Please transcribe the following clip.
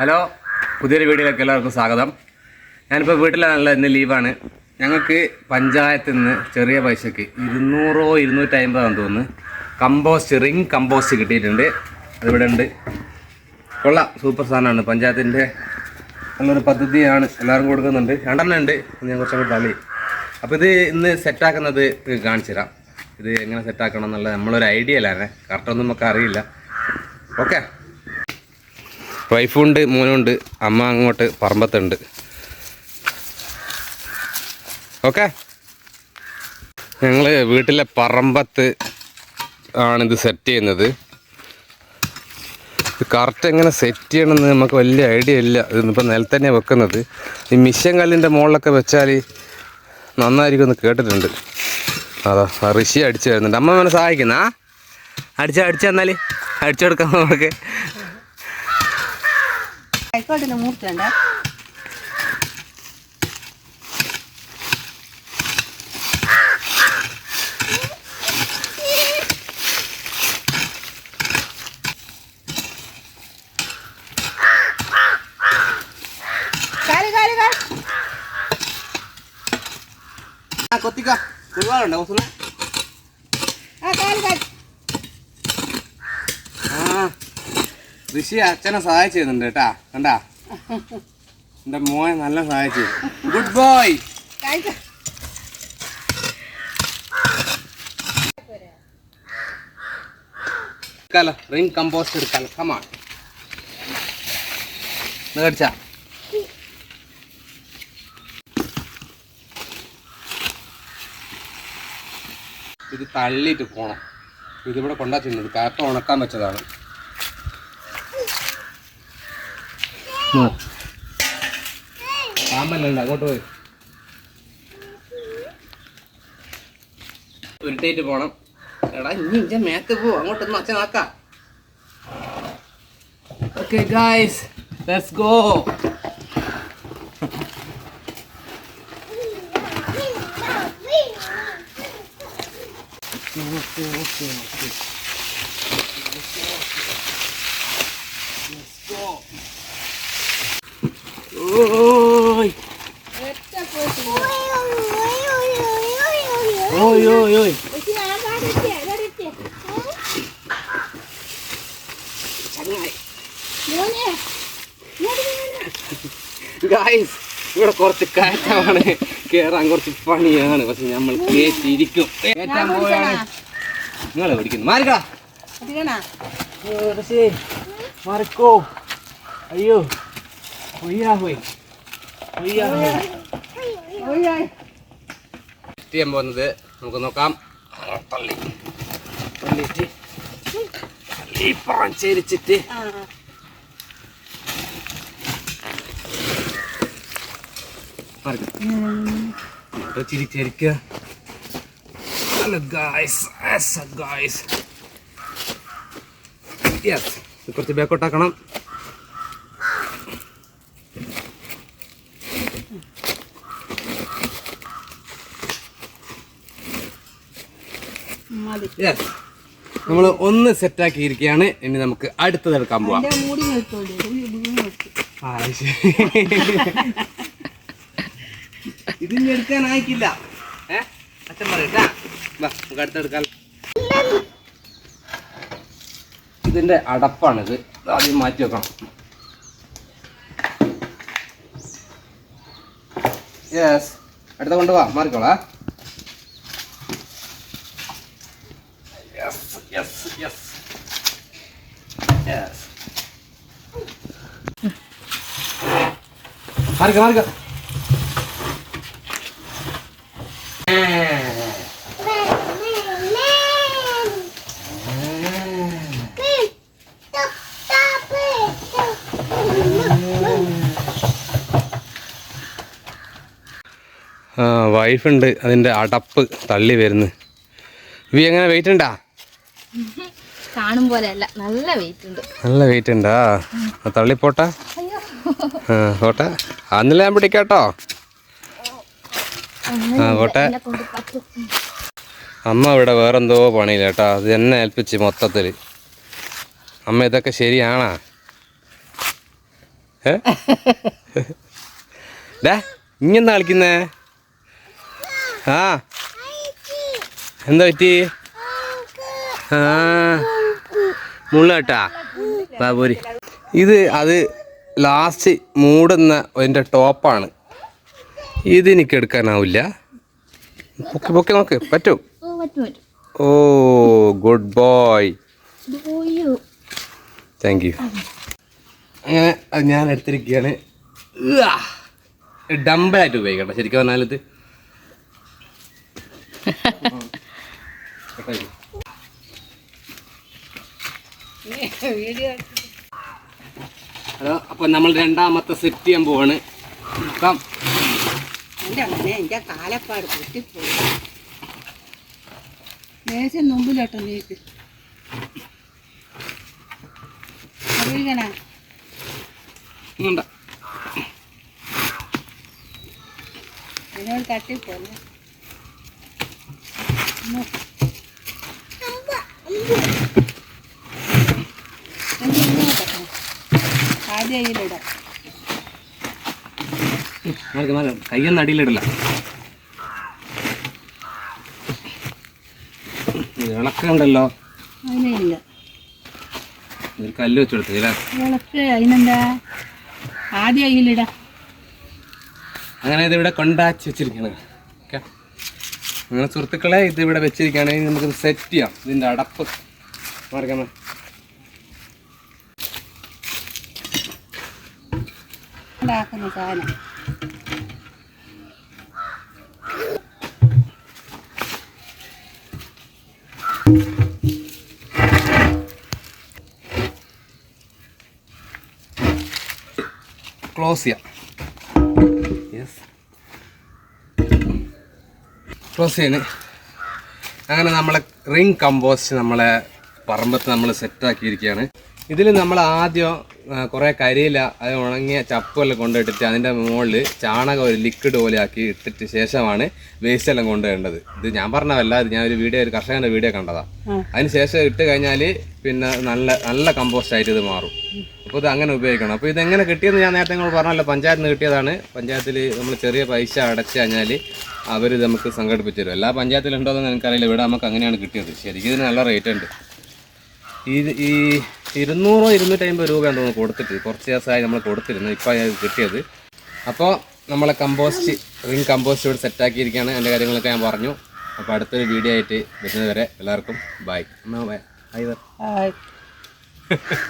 Hello പുതിയൊരു വീഡിയോയിലേക്ക് എല്ലാവർക്കും സ്വാഗതം. ഞാനിപ്പോൾ വീട്ടിലാണല്ലോ ഇന്ന് ലീവാണ്. ഞങ്ങൾക്ക് പഞ്ചായത്തിൽ നിന്ന് ചെറിയ പൈസക്ക് ഇരുന്നൂറോ ഇരുന്നൂറ്റമ്പതാന്ന് തോന്നുന്നു. കമ്പോസ്റ്റ് റിങ് കമ്പോസ്റ്റ് കിട്ടിയിട്ടുണ്ട്. അതിവിടെ ഉണ്ട്. കൊള്ളാം സൂപ്പർ സാധനമാണ്. പഞ്ചായത്തിന്റെ നല്ലൊരു പദ്ധതിയാണ് എല്ലാവർക്കും കൊടുക്കുന്നുണ്ട്. രണ്ടെണ്ണം ഉണ്ട്. ഞാൻ കുറച്ചുകൂടി തള്ളി. അപ്പോൾ ഇത് ഇന്ന് സെറ്റാക്കുന്നത് കാണിച്ചു തരാം. ഇത് എങ്ങനെ സെറ്റാക്കണം എന്നുള്ളത് നമ്മളൊരു ഐഡിയ അല്ലായിരുന്നേ കറക്റ്റൊന്നും നമുക്ക് അറിയില്ല. ഓക്കെ വൈഫുണ്ട് മോനുണ്ട് അമ്മ അങ്ങോട്ട് പറമ്പത്തുണ്ട്. ഓക്കെ? ഞങ്ങൾ വീട്ടിലെ പറമ്പത്ത് ആണിത് സെറ്റ് ചെയ്യുന്നത്. ഇത് കറക്റ്റ് എങ്ങനെ സെറ്റ് ചെയ്യണമെന്ന് നമുക്ക് വലിയ ഐഡിയ ഇല്ല. ഇതിപ്പോൾ നിലത്ത് തന്നെ വെക്കുന്നത്. ഈ മിഷൻ കല്ലിന്റെ മുകളിലൊക്കെ വെച്ചാൽ നന്നായിരിക്കും എന്ന് കേട്ടിട്ടുണ്ട്. അതാ ഋഷി അടിച്ചു വരുന്നുണ്ട് അമ്മ അവനെ സഹായിക്കുന്ന? അടിച്ച അടിച്ചു തന്നാൽ അടിച്ചെടുക്കാം നമുക്ക്. ആയിക്കോട്ടെ മൂർത്തുണ്ട് കൊത്തിക്ക. ഒരുപാടുണ്ടോ ആ കാൽ കാൽ ആ ഋഷി അച്ഛനെ സഹായിച്ചിരുന്നുണ്ട് കേട്ടാ. കണ്ടാ? എന്റെ മോനെ നല്ല സഹായിച്ചു. ഗുഡ് ബോയ് കാൽ എടുക്കാലോ. റിംഗ് കമ്പോസ്റ്റ് എടുക്കാലോ. കമാ കടിച്ചാ. ഇത് തള്ളിയിട്ട് പോണം. ഇതിവിടെ കൊണ്ടാച്ചിട്ടുണ്ട് കാപ്പ ഉണക്കാൻ വെച്ചതാണ്. പാമ്പല്ലുണ്ട് അങ്ങോട്ട് പോയി. ഉരുട്ടേറ്റ് പോണം. എടാ ഇനി ഇഞ്ച മേത്ത് പോ അങ്ങോട്ടൊന്ന് അച്ഛൻ നോക്കാം. Okay guys let's go okay okay പോയിട്ട് ഓയ്. ഓയ് ഓയ്. ഗായ്സ് ഇവിടെ കുറച്ച് കയറ്റമാണ്. കേറാൻ കുറച്ച് പണിയാണ്. പക്ഷെ നമ്മൾ കേറ്റിരിക്കും കയറ്റാൻ പോയാണ്. നിങ്ങളെ പിടിക്കുന്നു. മാറിക്കടാ. മാറിക്കോ. അയ്യോ. ചെയ്യാൻ പോകുന്നത് നമുക്ക് നോക്കാം തള്ളി തള്ളിയിട്ട് തള്ളി പാഞ്ചരിച്ചിട്ട് ആ ചിരിച്ചിരിക്കുക ഹലോ ഗായ്സ് ഗായ്സ് യെസ് കുറച്ച് ബാക്കോട്ടാക്കണം നമ്മൾ ഒന്ന് സെറ്റാക്കി ഇരിക്കുകയാണ് ഇനി നമുക്ക് അടുത്തത് എടുക്കാൻ പോവാം. ഇതിന് എടുക്കാൻ ആയിക്കില്ല ഏ? അച്ഛൻ പറയട്ടാ നമുക്ക് അടുത്തെടുക്കാം ഇതിന്റെ അടപ്പാണിത്. ആദ്യം മാറ്റി വെക്കണം. യെസ് അടുത്ത കൊണ്ടുപോവാ മാറിക്കോളാ യെസ് യെസ് യെസ് യെസ് മാറിക്ക മാറിക്ക. ആ വൈഫുണ്ട് അതിന്റെ അടപ്പ് തള്ളി വരുന്നു. വി എങ്ങനെ വെയിറ്റ് ഉണ്ടാ? കാണും പോലെ അല്ല. നല്ല വെയിറ്റ് ഉണ്ട്. നല്ല വെയിറ്റ് ഉണ്ടാ? തള്ളിപ്പോട്ടെ. പോട്ടെ അന്നില്ല ഞാൻ പിടിക്കാട്ടോ. ആ പറ്റും അമ്മ ഇവിടെ വേറെന്തോ പണിയില്ല കേട്ടോ. അത് എന്നെ ഏൽപ്പിച്ച് മൊത്തത്തിൽ അമ്മ ഇതൊക്കെ ശരിയാണാ? ഏ? ഇങ്ങനെ കളിക്കുന്നേ? ആ. എന്താ പറ്റി? ആ. മുള്ളട്ടാ ബാബൂരി. ഇത് അത് ലാസ്റ്റ് മൂടുന്ന അതിന്റെ ടോപ്പാണ് ഇത് എനിക്ക് എടുക്കാനാവില്ല. ഓക്കെ ഓക്കെ നോക്ക് പറ്റൂ. Oh good boy thank you അങ്ങനെ അത് ഞാൻ എടുത്തിരിക്കുകയാണ്. ഡംബലായിട്ട് ഉപയോഗിക്കട്ടെ ശരിക്കും പറഞ്ഞാൽ ഇത്. ഹലോ അപ്പൊ നമ്മൾ രണ്ടാമത്തെ സെറ്റ് ചെയ്യാൻ പോവാണ്. നോക്കാം. എന്റെ അങ്ങനെ എന്റെ കാലപ്പാട് പൊട്ടിപ്പോയി. ദേശം മുമ്പിലോട്ടോ നീക്ക് അറിയിക്കണ. എന്നോട് തട്ടിപ്പോലെ മാർക്ക് കയ്യൊന്നും അടിയിലിടില്ല. ഇളക്കുണ്ടല്ലോ അതിനില്ല ഒരു കല്ല് വെച്ചെടുത്തു അതിനെന്താ? ആദ്യം അതിലിടാം അങ്ങനെ ഇതിവിടെ കൊണ്ടാച്ചി വെച്ചിരിക്കുകയാണ്. ഓക്കെ? അങ്ങനെ സുഹൃത്തുക്കളെ ഇത് ഇവിടെ വെച്ചിരിക്കുകയാണെങ്കിൽ നമുക്ക് സെറ്റ് ചെയ്യാം. ഇതിന്റെ അടപ്പ്. മാറിക്കാമ ഉണ്ടാക്കുന്ന സാധനം. ക്ലോസ് ചെയ്യാം. യെസ് ക്ലോസ് ചെയ്യണേ. അങ്ങനെ നമ്മളെ റിംഗ് കമ്പോസ്റ്റ് നമ്മളെ പറമ്പത്ത് നമ്മൾ സെറ്റാക്കിയിരിക്കുകയാണ് ഇതിൽ നമ്മൾ ആദ്യം കുറേ കരിയില അത് ഉണങ്ങിയ ചപ്പെല്ലാം കൊണ്ടിട്ടിട്ട് അതിന്റെ മുകളിൽ ചാണകം ഒരു ലിക്വിഡ് പോലെ ആക്കി ഇട്ടിട്ട് ശേഷമാണ് വേസ്റ്റ് എല്ലാം കൊണ്ടുവരേണ്ടത്. ഇത് ഞാൻ പറഞ്ഞതല്ല ഇത് ഞാൻ ഒരു വീഡിയോ ഒരു കർഷകന്റെ വീഡിയോ കണ്ടതാണ് അതിന് ശേഷം ഇട്ട് കഴിഞ്ഞാൽ പിന്നെ നല്ല നല്ല കമ്പോസ്റ്റ് ആയിട്ട് ഇത് മാറും. അപ്പോൾ ഇത് അങ്ങനെ ഉപയോഗിക്കണം. അപ്പോൾ ഇതെങ്ങനെ കിട്ടിയെന്ന് ഞാൻ നേരത്തെ നിങ്ങൾ പറഞ്ഞല്ലോ പഞ്ചായത്തിൽ നിന്ന് കിട്ടിയതാണ്. പഞ്ചായത്തിൽ നമ്മൾ ചെറിയ പൈസ അടച്ചു കഴിഞ്ഞാൽ അവർ നമുക്ക് സംഘടിപ്പിച്ചു തരും. എല്ലാ പഞ്ചായത്തിലുണ്ടോ എന്ന് എനിക്കറിയില്ല. ഇവിടെ നമുക്ക് അങ്ങനെയാണ് കിട്ടിയത്. ശരിക്കും ഇതിന് നല്ല റേറ്റ് ഉണ്ട്. ഈ ഇരുന്നൂറോ ഇരുന്നൂറ്റമ്പത് രൂപ തോന്നുന്നു കൊടുത്തിട്ട്. കുറച്ച് ദിവസമായി നമ്മൾ കൊടുത്തിരുന്നു. ഇപ്പോൾ അത് കിട്ടിയത്. അപ്പോൾ നമ്മളെ കമ്പോസ്റ്റ് റിംഗ് കമ്പോസ്റ്റ് ഇവിടെ സെറ്റാക്കിയിരിക്കുകയാണ് എന്റെ കാര്യങ്ങളൊക്കെ ഞാൻ പറഞ്ഞു. അപ്പോൾ അടുത്തൊരു വീഡിയോ ആയിട്ട് വരുന്നത് വരെ എല്ലാവർക്കും ബൈ ബൈ